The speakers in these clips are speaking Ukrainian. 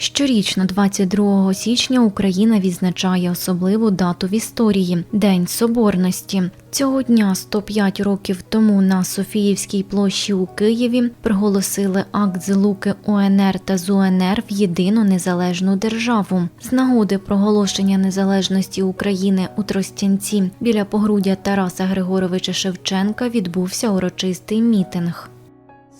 Щорічно, 22 січня, Україна відзначає особливу дату в історії День Соборності. Цього дня 105 років тому на Софіївській площі у Києві проголосили акт злуки УНР та ЗУНР в єдину незалежну державу. З нагоди проголошення незалежності України у Тростянці біля погруддя Тараса Григоровича Шевченка відбувся урочистий мітинг.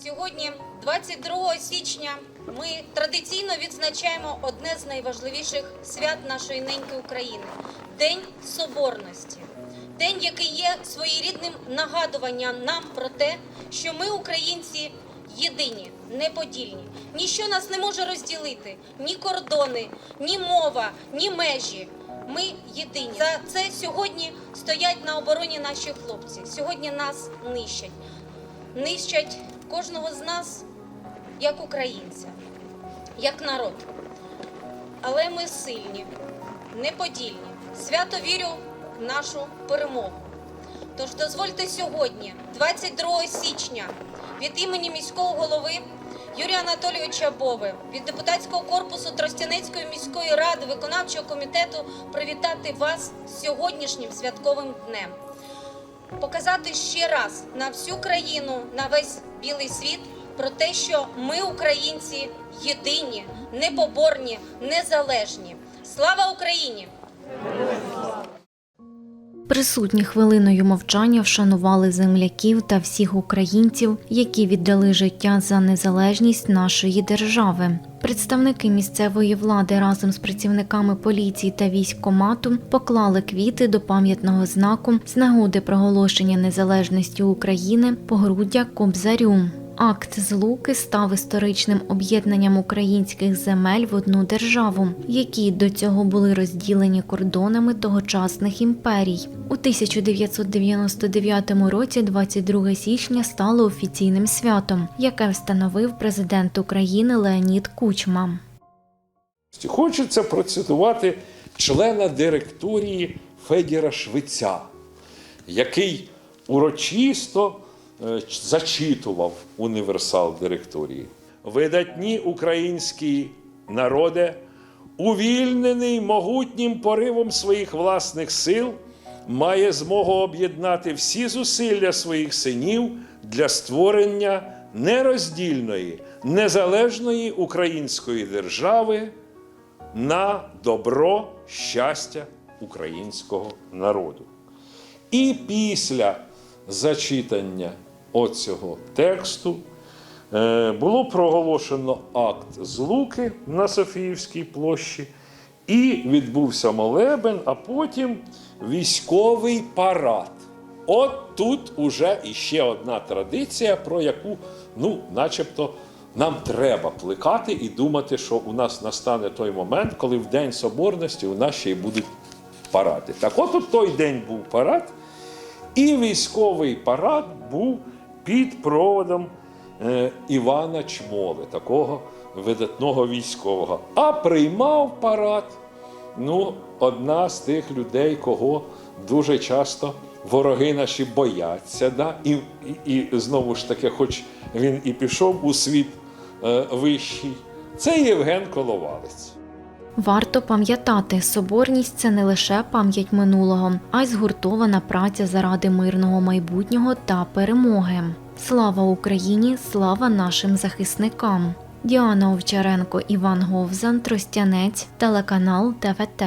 Сьогодні, 22 січня, ми традиційно відзначаємо одне з найважливіших свят нашої неньки України День Соборності. День, який є своєрідним нагадуванням нам про те, що ми, українці, єдині, неподільні. Ніщо нас не може розділити, ні кордони, ні мова, ні межі. Ми єдині. За це сьогодні стоять на обороні наші хлопці. Сьогодні нас нищать. Нищать кожного з нас як українця, як народ. Але ми сильні, неподільні. Свято вірю в нашу перемогу. Тож дозвольте сьогодні, 22 січня, від імені міського голови Юрія Анатолійовича Бови, від депутатського корпусу Тростянецької міської ради, виконавчого комітету привітати вас сьогоднішнім святковим днем. Показати ще раз на всю країну, на весь білий світ про те, що ми, українці, єдині, непоборні, незалежні. Слава Україні! Присутні хвилиною мовчання вшанували земляків та всіх українців, які віддали життя за незалежність нашої держави. Представники місцевої влади разом з працівниками поліції та військкомату поклали квіти до пам'ятного знаку з нагоди проголошення незалежності України погруддя Кобзарю. Акт злуки став історичним об'єднанням українських земель в одну державу, які до цього були розділені кордонами тогочасних імперій. У 1999 році, 22 січня, стало офіційним святом, яке встановив президент України Леонід Кучма. Хочеться процитувати члена директорії Федіра Швеця, який урочисто зачитував універсал директорії. Видатні українські народи, увільнений могутнім поривом своїх власних сил, має змогу об'єднати всі зусилля своїх синів для створення нероздільної, незалежної української держави на добро щастя українського народу. І після зачитання оцього тексту е, було проголошено акт злуки на Софіївській площі, і відбувся молебен, а потім військовий парад. От тут уже іще одна традиція, про яку, ну, начебто, нам треба плекати і думати, що у нас настане той момент, коли в День Соборності у нас ще й будуть паради. Так от у той день був парад, і військовий парад був під проводом е, Івана Чмоли, такого видатного військового. А приймав парад ну, одна з тих людей, кого дуже часто вороги наші бояться. Да? І, і, і знову ж таки, хоч він і пішов у світ е, вищий, це Євген Коловалець. Варто пам'ятати, соборність це не лише пам'ять минулого, а й згуртована праця заради мирного майбутнього та перемоги. Слава Україні! Слава нашим захисникам! Діана Овчаренко, Іван Говзан, Тростянець, телеканал ТВТ.